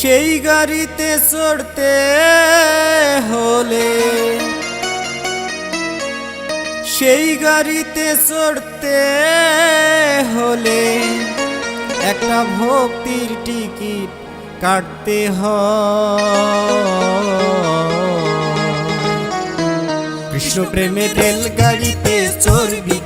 সেই গাড়িতে চড়তে হলে। সেই গাড়িতে চড়তে হলে একটা ভক্তির টিকিট কাটতে হয়। কৃষ্ণ প্রেমের রেলগাড়িতে চড়বি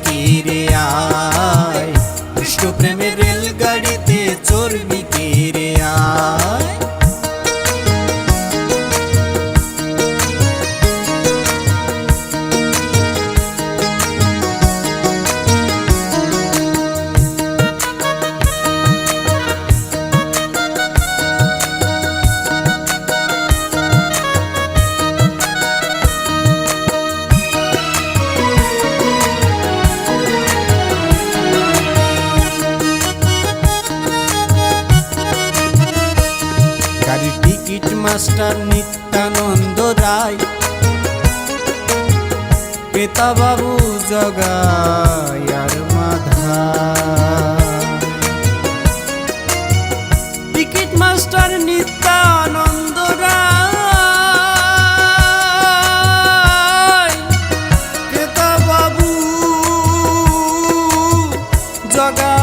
টিকিট মাস্টার নিত্যানন্দ রায়। বাবু জগায় আর মাধা। Ticket master Nityananda Ray. বাবু জগায়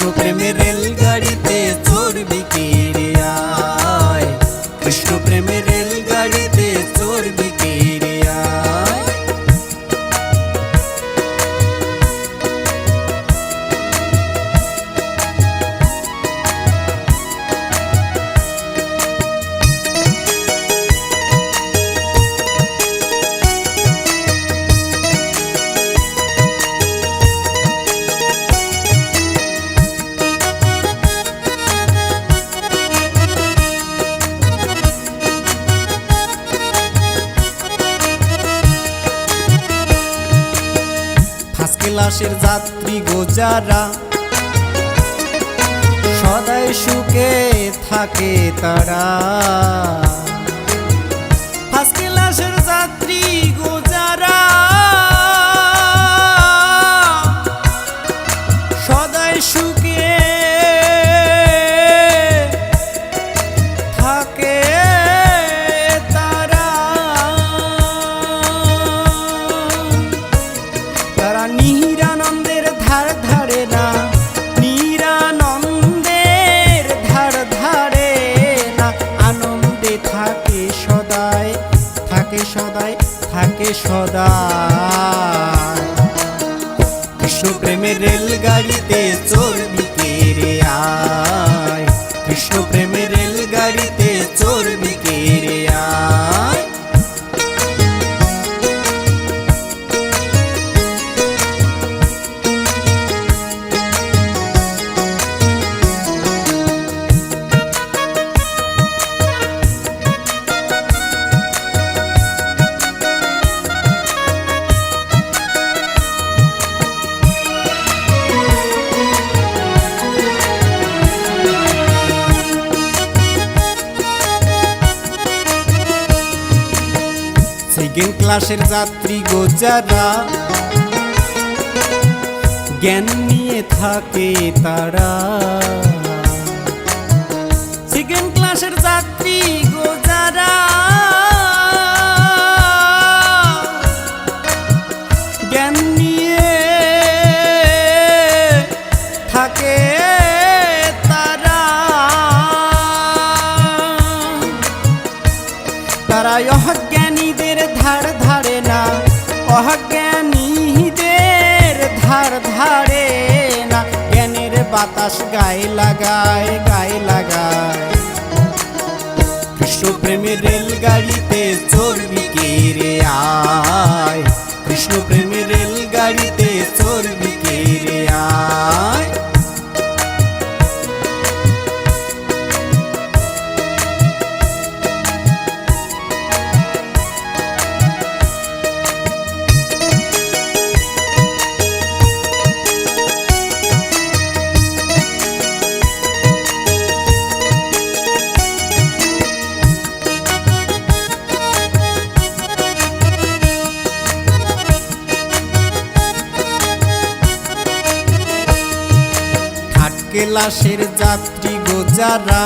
কৃষ্ণ প্রেমের রেলগাড়িতে ক্লাসের যাত্রী গোজারা সদাই সুখে থাকে তারা। সদাই কৃষ্ণ প্রেমের রেলগাড়িতে চলবি রে আয়। কৃষ্ণ প্রেমের সেকেন্ড ক্লাসের যাত্রী গোজারা জ্ঞান নিয়ে থাকে তারা। সেকেন্ড ক্লাসের যাত্রী গোজারা অজ্ঞানীদের ধার ধারে না জ্ঞানের বাতাস গায়ে লাগায় গায়ে লাগায়। কৃষ্ণ প্রেমের রেলগাড়িতে চড়বি ক্লাসের যাত্রী গোজারা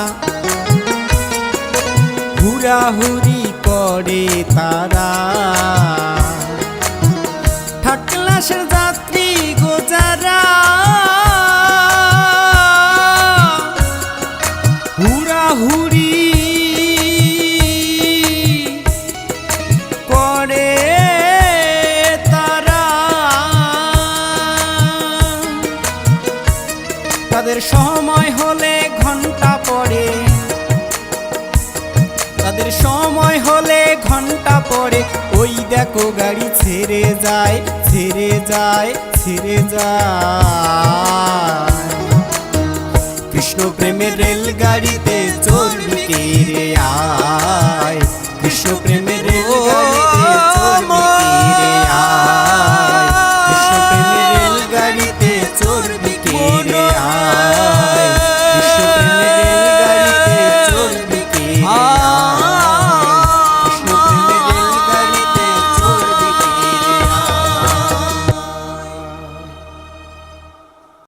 হুড়াহুড়ি করে তারা। থার্ড সময় হলে ঘণ্টা পড়ে। তাদের সময় হলে ঘণ্টা পড়ে। ওই দেখো গাড়ি ছেড়ে যায় ছেড়ে যায় ছেড়ে যায়। কৃষ্ণ প্রেমের রেলগাড়িতে চলবি রে আয়? কৃষ্ণ প্রেমের